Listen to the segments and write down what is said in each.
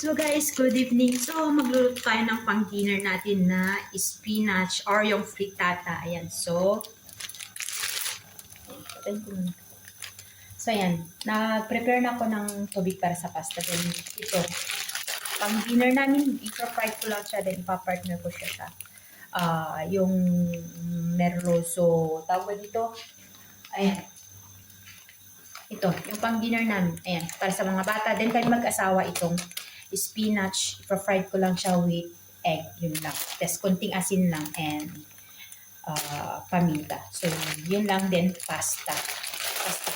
So guys, good evening. So magluluto tayo ng pang dinner natin na spinach or yung frittata. Ayan. So. So ayan, nag-prepare na ako ng tubig para sa pasta. Then ito, pang dinner namin, i-fry ko lang siya. Then ipapartner ko siya sa ah, yung merloso. Tawag dito, ayan. Ito, yung pang dinner namin. Ayan, para sa mga bata. Then kami mag-asawa itong spinach. Ipa-fried ko lang siya with egg. Yun lang. Tapos konting asin lang and uh, paminta. So, yun lang din pasta. Pasta.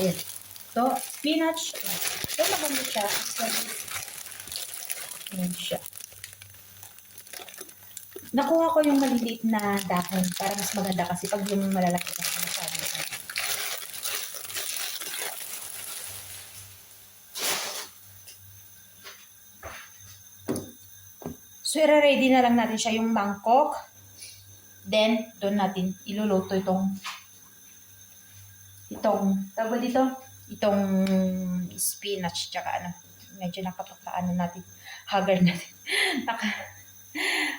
Ayan. So, spinach. So, maganda siya. Actually, ayan siya. Nakuha ko yung maliliit na dahon para mas maganda kasi pag yung malalaki kasi So, i-ready na lang natin siya yung mangkok. Then, doon natin iluluto itong itong, tawag dito, itong spinach, tsaka ano, medyo nakapakaano natin, haggard natin. Naka,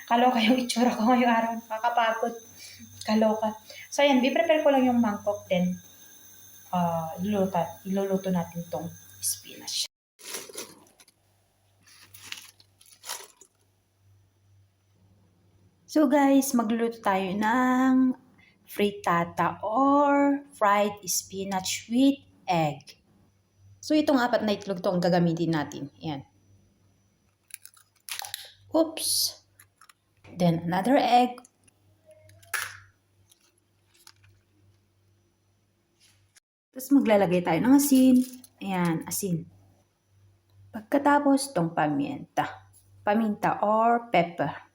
kaloka yung itsura ko ngayong araw, nakakapagod. Kaloka. So, ayan, i-prepare ko lang yung mangkok, then, uh, iluluto, iluluto natin itong spinach. So guys, magluluto tayo ng frittata or fried spinach with egg. So itong apat na itlog to ang gagamitin natin. Yan. Oops. Then another egg. Tapos maglalagay tayo ng asin. Ayan, asin. Pagkatapos, tong paminta. Paminta or pepper.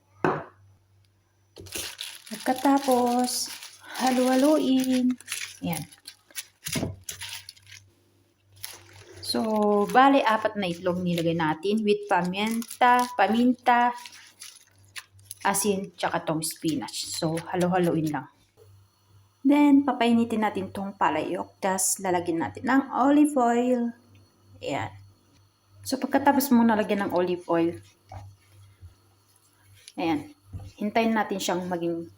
Pagkatapos, halu-haluin. Yan. So, bale, apat na itlog nilagay natin with paminta, paminta, asin, tsaka tong spinach. So, halu-haluin lang. Then, papainitin natin tong palayok. Tapos, lalagyan natin ng olive oil. Ayan. So, pagkatapos mo nalagyan ng olive oil, ayan, hintayin natin siyang maging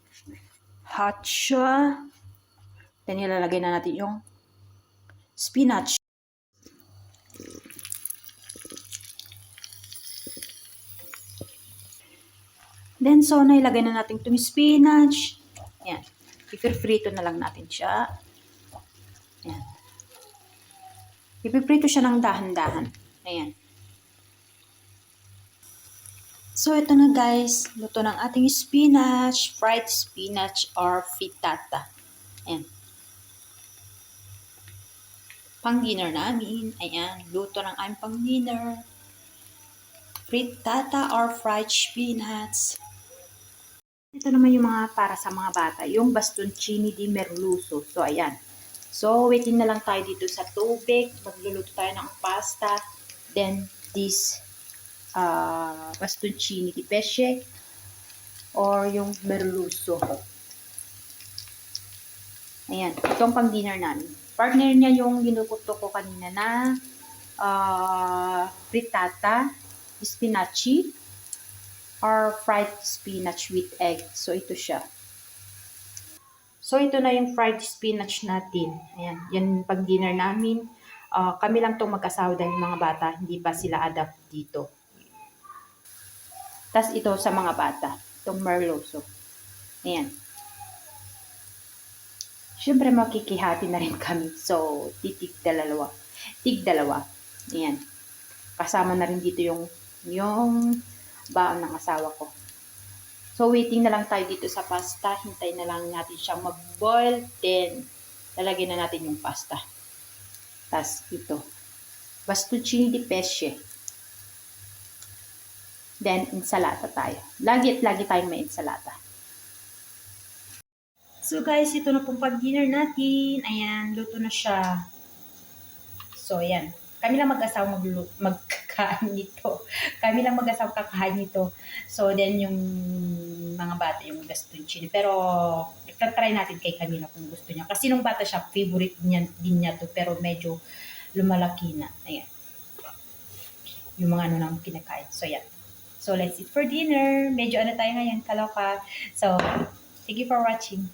hot siya. Then, ilalagay na natin yung spinach. Then, so, nailagay na natin itong spinach. Ayan. Ipirprito na lang natin siya. Ayan. Ipiprito siya ng dahan-dahan. Ayan. So, ito na guys. Luto ng ating spinach, fried spinach, or frittata. Ayan. Pang dinner namin. Ayan. Luto ng aming pang dinner. Frittata or fried spinach. Ito naman yung mga para sa mga bata. Yung bastoncini di merluzo. So, ayan. So, waiting na lang tayo dito sa tubig. Magluluto tayo ng pasta. Then, this uh, bastoncini di pesce or yung merluzo. Ayan, ito ang pang dinner namin. Partner niya yung ginukuto ko kanina na uh, frittata, spinachi, or fried spinach with egg. So, ito siya. So, ito na yung fried spinach natin. Ayan, yan pang dinner namin. Uh, kami lang itong mag-asawa dahil mga bata, hindi pa sila adapt dito. Tapos ito sa mga bata, itong merloso. Ayan. Siyempre makikihati na rin kami. So, titig dalawa. Tig dalawa. Ayan. Kasama na rin dito yung yung baon ng asawa ko. So, waiting na lang tayo dito sa pasta. Hintay na lang natin siyang mag-boil. Then, lalagyan na natin yung pasta. Tapos, ito. Bastoncini di pesce. Then, insalata tayo. Lagi at lagi tayong may insalata. So, guys, ito na pong pag-dinner natin. Ayan, luto na siya. So, ayan. Kami lang mag-asawa maglu- magkakain nito. Kami lang mag-asawa kakain nito. So, then yung mga bata yung gastuncini. Pero, try natin kay Camila kung gusto niya. Kasi nung bata siya, favorite niya, din niya to. Pero medyo lumalaki na. Ayan. yung mga ano namin kinakain. So, yan. So, let's eat for dinner. Medyo ano tayo ngayon, kaloka. So, thank you for watching.